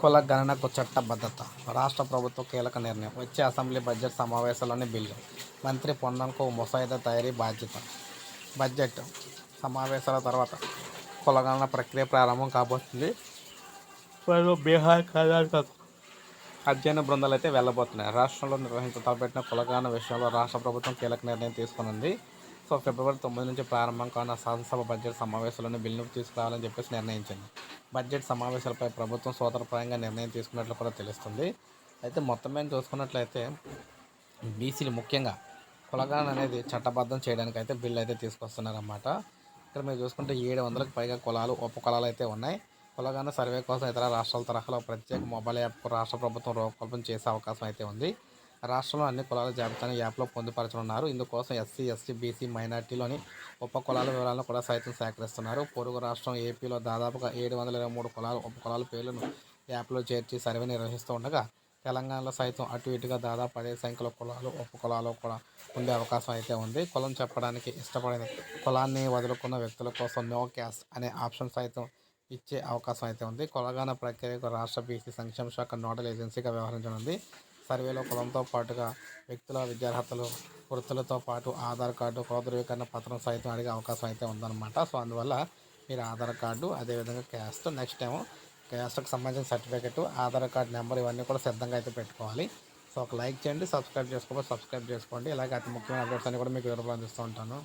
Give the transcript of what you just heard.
కుల గణనకు చట్టబద్ధత రాష్ట్ర ప్రభుత్వ కీలక నిర్ణయం. వచ్చే అసెంబ్లీ బడ్జెట్ సమావేశాల్లోని బిల్లు మంత్రి పొన్నంకు ముసాయిదా తయారీ బాధ్యత. బడ్జెట్ సమావేశాల తర్వాత కులగణన ప్రక్రియ ప్రారంభం కాబోతుంది. బీహార్ కర్ణాటక అధ్యయన బృందాలు అయితే వెళ్ళబోతున్నాయి. రాష్ట్రంలో నిర్వహించ తలపెట్టిన కులగణన విషయంలో రాష్ట్ర ప్రభుత్వం కీలక నిర్ణయం తీసుకున్నది సో ఫిబ్రవరి తొమ్మిది నుంచి ప్రారంభం కానున్న శాసనసభ బడ్జెట్ సమావేశాలను బిల్లును తీసుకురావాలని చెప్పేసి నిర్ణయించింది. బడ్జెట్ సమావేశాలపై ప్రభుత్వం సోదరప్రాయంగా నిర్ణయం తీసుకున్నట్లు కూడా తెలుస్తుంది. అయితే మొత్తం మీద చూసుకున్నట్లయితే బీసీలు ముఖ్యంగా కులగణన అనేది చట్టబద్ధం చేయడానికి అయితే బిల్లు అయితే తీసుకొస్తున్నారన్నమాట. ఇక్కడ మీరు చూసుకుంటే ఏడు వందలకు పైగా కులాలు ఉపకులాలు అయితే ఉన్నాయి. కులగాన సర్వే కోసం ఇతర రాష్ట్రాల తరహాలో ప్రత్యేక మొబైల్ యాప్ రాష్ట్ర ప్రభుత్వం రూపకల్పన చేసే అవకాశం అయితే ఉంది. రాష్ట్రంలో అన్ని కులాల జాబితాను యాప్లో పొందుపరచనున్నారు. ఇందుకోసం ఎస్సీ ఎస్టీ బీసీ మైనార్టీలోని ఉప కులాల వివరాలను కూడా సైతం సేకరిస్తున్నారు. పొరుగు రాష్ట్రం ఏపీలో దాదాపుగా ఏడు వందల ఇరవై మూడు కులాలు ఉప కులాల పేర్లను యాప్లో చేర్చి సర్వే నిర్వహిస్తూ ఉండగా తెలంగాణలో సైతం అటు ఇటుగా దాదాపు అదే సంఖ్యలో కులాలు ఉప కులాలు కూడా ఉండే అవకాశం అయితే ఉంది. కులం చెప్పడానికి ఇష్టపడిన కులాన్ని వదులుకున్న వ్యక్తుల కోసం నో క్యాస్ట్ అనే ఆప్షన్ సైతం ఇచ్చే అవకాశం అయితే ఉంది. కులగాన ప్రక్రియకు రాష్ట్ర బీసీ సంక్షేమ శాఖ నోడల్ ఏజెన్సీగా వ్యవహరించనుంది. సర్వేలో కులంతో పాటుగా వ్యక్తుల విద్యార్హతలు వృత్తులతో పాటు ఆధార్ కార్డు కుల ధృవీకరణ పత్రం సైతం అడిగే అవకాశం అయితే ఉందన్నమాట. సో అందువల్ల మీరు ఆధార్ కార్డు అదేవిధంగా క్యాస్ట్ నెక్స్ట్ ఏమో క్యాస్ట్కి సంబంధించిన సర్టిఫికెట్ ఆధార్ కార్డు నెంబర్ ఇవన్నీ కూడా సిద్ధంగా అయితే పెట్టుకోవాలి. సో ఒక లైక్ చేయండి సబ్స్క్రైబ్ చేసుకోవాలి సబ్స్క్రైబ్ చేసుకోండి. ఇలాగే అతి ముఖ్యమైన అప్డేట్స్ అన్ని కూడా మీకు వివరాలు అందిస్తూ ఉంటాను.